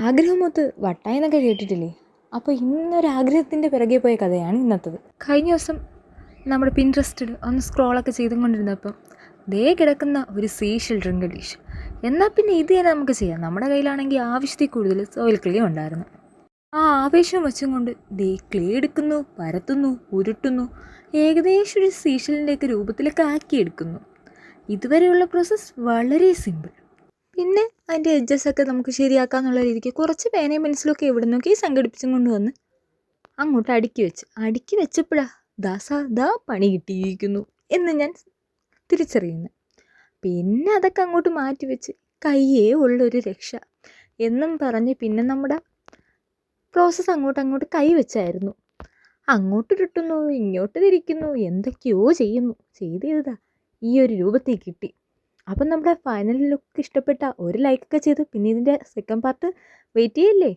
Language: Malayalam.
ആഗ്രഹമൊത്ത് വട്ടായി എന്നൊക്കെ കേട്ടിട്ടില്ലേ? അപ്പോൾ ഇന്നൊരാഗ്രഹത്തിന്റെ പിറകെ പോയ കഥയാണ് ഇന്നത്തത്. കഴിഞ്ഞ ദിവസം നമ്മുടെ പിൻട്രസ്റ്റഡ് ഒന്ന് സ്ക്രോളൊക്കെ ചെയ്തുകൊണ്ടിരുന്നപ്പം ദേ കിടക്കുന്ന ഒരു സീഷൽ ഡിഷ് എന്നാൽ പിന്നെ ഇത് തന്നെ നമുക്ക് ചെയ്യാം. നമ്മുടെ കയ്യിലാണെങ്കിൽ ആവശ്യത്തിൽ കൂടുതൽ സോയിൽ ക്ലേ ഉണ്ടായിരുന്നു. ആ ആവേശം വെച്ചും കൊണ്ട് ദേ ക്ലേ എടുക്കുന്നു പരത്തുന്നു ഉരുട്ടുന്നു ഏകദേശം ഒരു സീഷലിന്റെയൊക്കെ രൂപത്തിലൊക്കെ ആക്കിയെടുക്കുന്നു. ഇതുവരെയുള്ള പ്രോസസ്സ് വളരെ സിമ്പിൾ പിന്നെ അതിന്റെ എഡ്ജസ് ഒക്കെ നമുക്ക് ശരിയാക്കാന്നുള്ള രീതിക്ക് കുറച്ച് പേനയും പെൻസിലൊക്കെ എവിടെ നിന്നൊക്കെ സംഘടിപ്പിച്ചും കൊണ്ടുവന്ന് അങ്ങോട്ട് അടുക്കി വെച്ച്. അടുക്കി വെച്ചപ്പോഴാ ദാസ ദാ പണി കിട്ടിയിരിക്കുന്നു എന്ന് ഞാൻ തിരിച്ചറിയുന്നു. പിന്നെ അതൊക്കെ അങ്ങോട്ട് മാറ്റി വെച്ച് കയ്യേ ഉള്ളൊരു രക്ഷ എന്നും പറഞ്ഞ് പിന്നെ നമ്മുടെ പ്രോസസ്സ് അങ്ങോട്ട് അങ്ങോട്ട് കൈവച്ചായിരുന്നു അങ്ങോട്ട് കിട്ടുന്നു ഇങ്ങോട്ട് തിരിക്കുന്നു എന്തൊക്കെയോ ചെയ്യുന്നു. ചെയ്ത് ചെയ്തതാ ഈ ഒരു രൂപത്തിൽ കിട്ടി. അപ്പം നമ്മുടെ ഫൈനൽ ലുക്ക് ഇഷ്ടപ്പെട്ട ഒരു ലൈക്കൊക്കെ ചെയ്ത്. പിന്നെ ഇതിന്റെ സെക്കൻഡ് പാർട്ട് വെയിറ്റ് ചെയ്യല്ലേ?